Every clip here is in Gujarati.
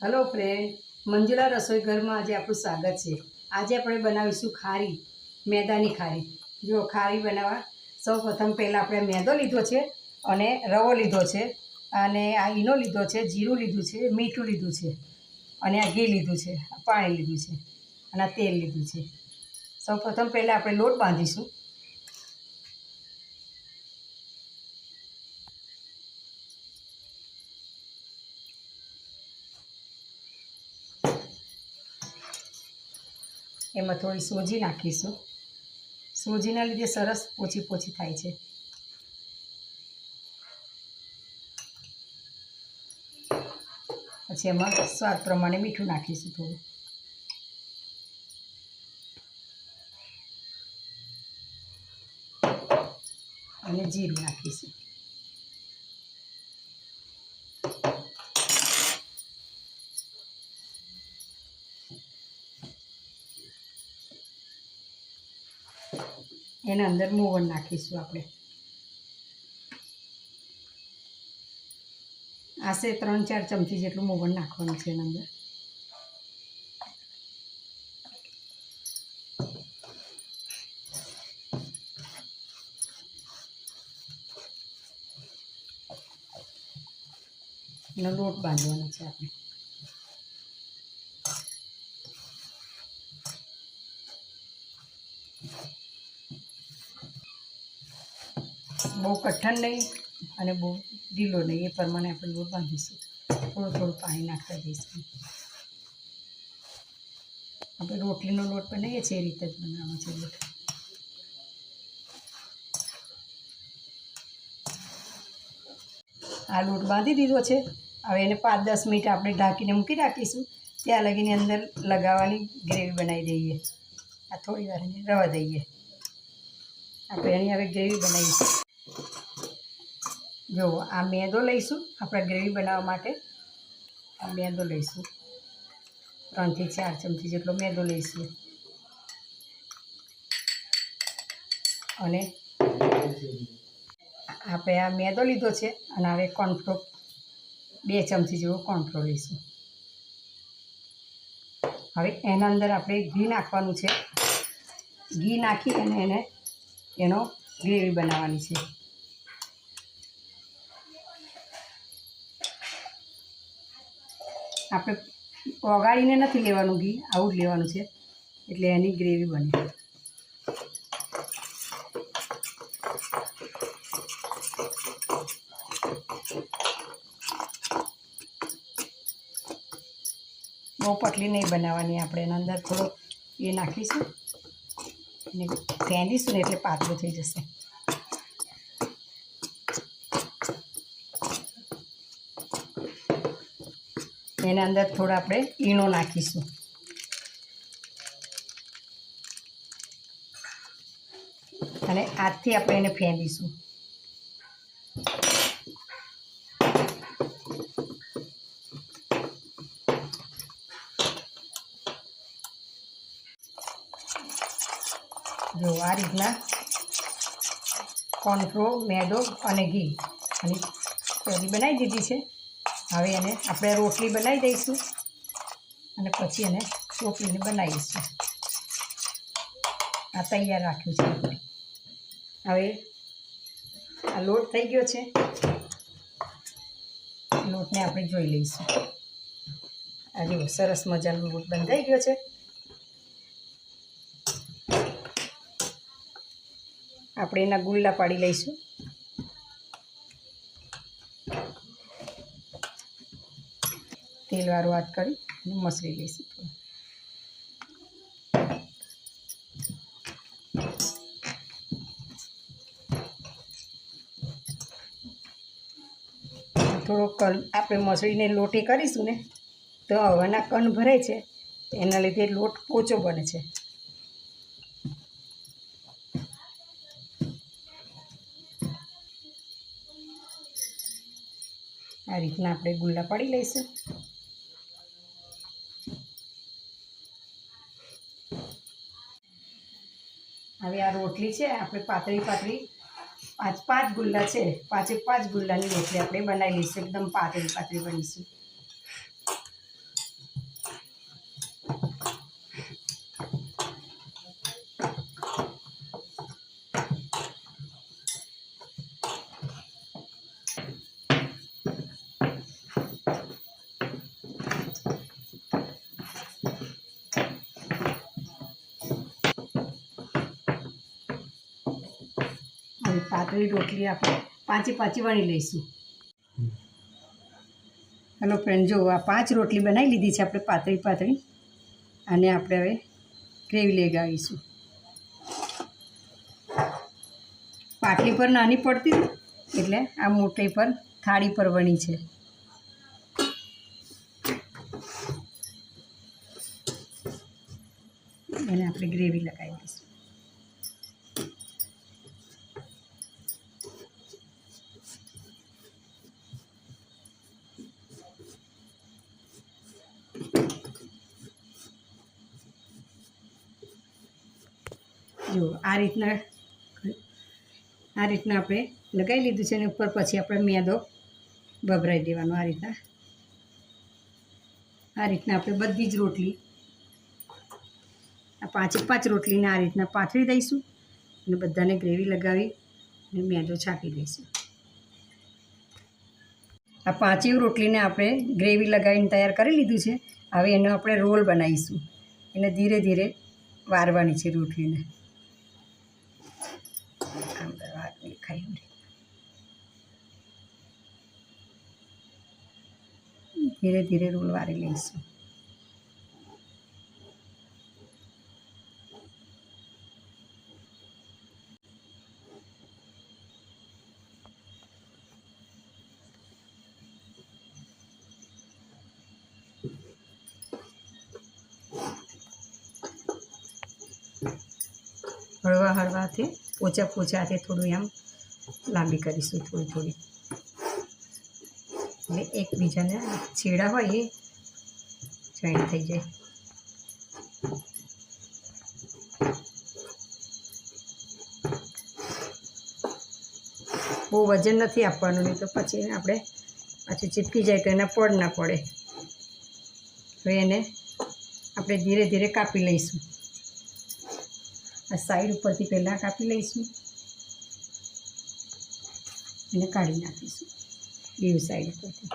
હલો ફ્રેન્ડ મંજુલા રસોઈ ઘરમાં આજે આપણું સ્વાગત છે. આજે આપણે બનાવીશું ખારી, મેદાની ખારી. જો ખારી બનાવવા. સૌ પ્રથમ પહેલાં આપણે મેદો લીધો છે અને રવો લીધો છે અને આ ઈનો લીધો છે, જીરું લીધું છે, મીઠું લીધું છે અને આ ઘી લીધું છે, પાણી લીધું છે અને આ તેલ લીધું છે. સૌ પ્રથમ પહેલાં આપણે લોટ બાંધીશું. એમાં થોડી સોજી નાખીશું. સોજીના લીધે સરસ પોચી પોચી થાય છે. પછી એમાં સ્વાદ પ્રમાણે મીઠું નાખીશું થોડું. અને જીરું નાખીશું. એના અંદર મોવણ નાખીશું આપણે. આશરે ત્રણ ચાર ચમચી જેટલું મોવણ નાખવાનું છે એના અંદર. લોટ બાંધવાનો છે આપણે. બહુ કઠણ નહીં અને બહુ ઢીલો નહીં, એ પ્રમાણે આપણે લોટ બાંધીશું. થોડું થોડું પાણી નાખતા જઈશું. આપણે રોટલીનો લોટ બનાવીએ છીએ, એ રીતે જ બનાવવાનો છે લોટ. આ લોટ બાંધી દીધો છે. હવે એને પાંચ દસ મિનિટ આપણે ઢાંકીને મૂકી રાખીશું. ત્યાં લગીને અંદર લગાવવાની ગ્રેવી બનાવી દઈએ. આ થોડી વાર એને રવા દઈએ. આપણે એની હવે ગ્રેવી બનાવીશું. જો, આ મેંદો લઈશું આપણે ગ્રેવી બનાવવા માટે. આ મેંદો લઈશું. ત્રણથી ચાર ચમચી જેટલો મેંદો લઈશું. અને આપણે આ મેંદો લીધો છે અને હવે કોર્નફ્લોર બે ચમચી જેવો કોર્નફ્લોર લઈશું. હવે એના અંદર આપણે ઘી નાખવાનું છે. ઘી નાખી અને એને એનો ગ્રેવી બનાવવાની છે. આપણે ઓગાળીને નથી લેવાનું ઘી, આવું જ લેવાનું છે. એટલે એની ગ્રેવી બને બહુ પટલી નહીં બનાવવાની આપણે, એના અંદર થોડો એ નાખીશું. અને ફેંદીશું ને એટલે પાતળું થઈ જશે. એના અંદર થોડા આપણે ઈનો નાખીશું. અને હાથથી આપણે એને ફેંદીશું. જો આ રીતના કોર્નફ્લો મેદો અને ઘી. અને ચોરી બનાવી દીધી છે. હવે એને આપણે રોટલી બનાવી દઈશું. અને પછી એને રોટલીને બનાવીશું. આ તૈયાર રાખ્યું છે. હવે આ લોટ થઈ ગયો છે. લોટને આપણે જોઈ લઈશું. આ જુઓ, સરસ મજાનો લોટ બંધાઈ ગયો છે. આપણે એના ગુલ્લા પાડી લઈશું. તેલવાળું હાથ કરી અને મસળી લઈશું થોડું. થોડો કણ આપણે મસળીને લોટી કરીશું ને, તો હવાના કણ ભરાય છે, એના લીધે લોટ પોચો બને છે. આ રીતના આપણે ગુલ્લા પાડી લઈશું. હવે આ રોટલી છે, આપણે પાતળી પાતળી પાંચ પાંચ ગુલ્લા છે, પાંચે પાંચ ગુલ્લાની રોટલી આપણે બનાવી લઈશું, એકદમ પાતળી પાતળી બનીશું. પાતળી રોટલી આપણે પાંચે પાંચે વણી લઈશું. હલો ફ્રેન્ડ જો આ પાંચ રોટલી બનાવી લીધી છે આપણે પાતળી પાતળી, અને આપણે હવે ગ્રેવી લેગાવીશું પાટલી પર નાની પડતી એટલે આ મોટી પર થાળી પર વણી છે. એને આપણે ગ્રેવી લગાવી દઈશું જો, આ રીતના આ રીતના આપણે લગાવી લીધું છે અને ઉપર પછી આપણે મેદો ભભરાઈ દેવાનો આ રીતના. આ રીતના આપણે બધી જ રોટલી, આ પાંચે પાંચ રોટલીને આ રીતના પાથરી દઈશું અને બધાને ગ્રેવી લગાવી અને મેદો છાંટી દઈશું. આ પાંચેય રોટલીને આપણે ગ્રેવી લગાવીને તૈયાર કરી લીધું છે. હવે એનો આપણે રોલ બનાવીશું. એને ધીરે ધીરે વારવાની છે રોટલીને. દેખાય એમ ધીરે ધીરે રોલ વારી લઈશું હળવા હળવાથી પોચા પોચાથી થોડું એમ લાંબી કરીશું થોડી થોડી. એટલે એકબીજાને છેડા હોય એ જોઈન્ટ થઈ જાય. બહુ વજન નથી આપવાનું, નહીં તો પછી આપણે પાછું ચીપકી જાય તો એના પડ ના પડે. હવે એને આપણે ધીરે ધીરે કાપી લઈશું. આ સાઈડ ઉપરથી પહેલાં કાપી લઈશું. અને કાઢી નાખીશું. બેવ સાઈડ પરથી.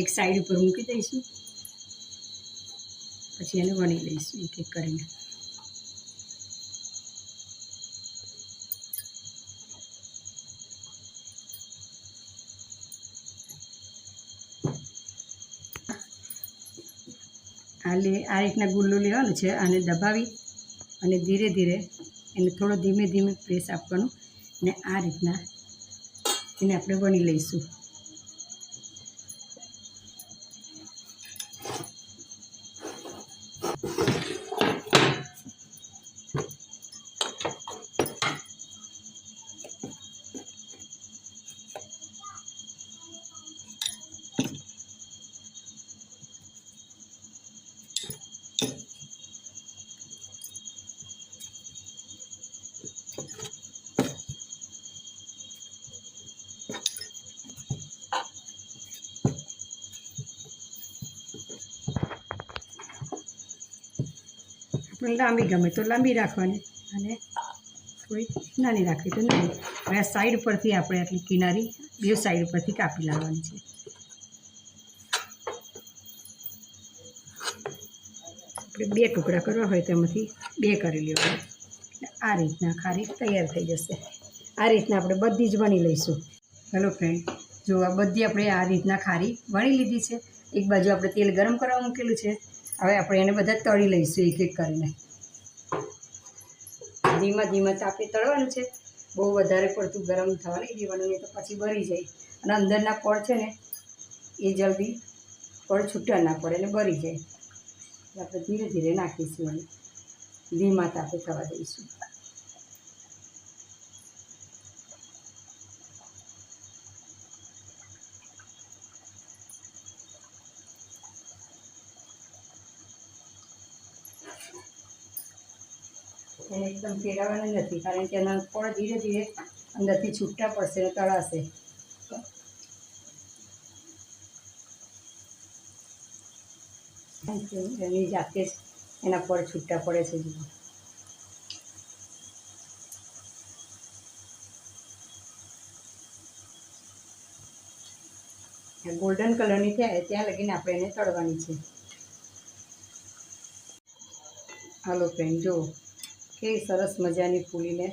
એક સાઈડ ઉપર મૂકી દઈશું. પછી એને વણી લઈશું એક એક કરીને. આ લે આ રીતના ગુલ્લો લેવાનું છે આને દબાવી અને ધીરે ધીરે એને થોડો ધીમે ધીમે પ્રેસ આપવાનું અને આ રીતના એને આપણે વણી લઈશું. લાંબી ગમે તો લાંબી રાખવાની. અને થોડી નાની રાખવી તો નાની હવે આ સાઈડ પરથી આપણે આટલી કિનારી બે સાઈડ પરથી કાપી લાવવાની છે. આપણે બે ટુકડા કરવા હોય તો એમાંથી બે કરી લેવાનું. આ રીતના ખારી તૈયાર થઈ જશે. આ રીતના આપણે બધી જ વણી લઈશું. હેલો ફ્રેન્ડ જો આ બધી આપણે આ રીતના ખારી વણી લીધી છે. એક બાજુ આપણે તેલ ગરમ કરવા મૂકેલું છે. હવે આપણે એને બધા તળી લઈશું એક એક કરીને. ધીમા ધીમા તાપે તળવાનું છે. બહુ વધારે પડતું ગરમ થવા નહીં દેવાનું, નહીં તો પછી બરી જાય. અને અંદરના પડ છે ને, એ જલ્દી પડ છૂટા ના પડે અને બરી જાય. આપણે ધીરે ધીરે નાખીશું એને ધીમા તાપે થવા દઈશું. એને એકદમ ફેરવવાની નથી, કારણ કે એના કોળ ધીરે ધીરે અંદરથી છૂટા પડશે અને તળાશે. એની જાતે જ એના પર છૂટા પડે છે જુઓ. ગોલ્ડન કલરની થાય, ત્યાં લગીને આપણે એને તળવાની છે. હાલો ફ્રેન્ડ જુઓ. કેવી સરસ મજાની ફૂલીને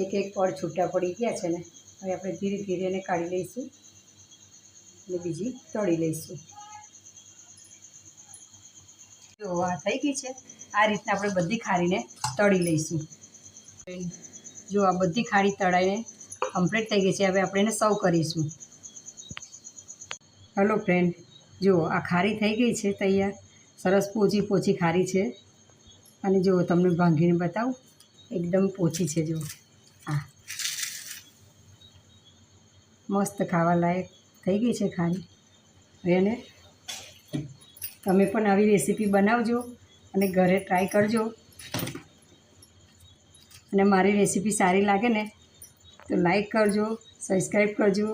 એક એક પડ છૂટા પડી ગયા છે ને, હવે આપણે ધીરે ધીરે એને કાઢી લઈશું અને બીજી તળી લઈશું. જો, આ થઈ ગઈ છે. આ રીતના આપણે બધી ખારીને તળી લઈશું. જો, આ બધી ખારી તળાઈને કમ્પ્લીટ થઈ ગઈ છે. હવે આપણે એને સર્વ કરીશું. હલો ફ્રેન્ડ જુઓ આ ખારી થઈ ગઈ છે તૈયાર. સરસ પોચી પોચી ખારી છે. અને જુઓ, તમને ભાંગીને બતાવું. એકદમ પોચી છે, જુઓ. આ. મસ્ત ખાવા લાયક થઈ ગઈ છે ખાલી હવે એને તમે પણ આવી રેસીપી બનાવજો અને ઘરે ટ્રાય કરજો. અને મારી રેસીપી સારી લાગે ને, તો લાઈક કરજો, સબસ્ક્રાઈબ કરજો.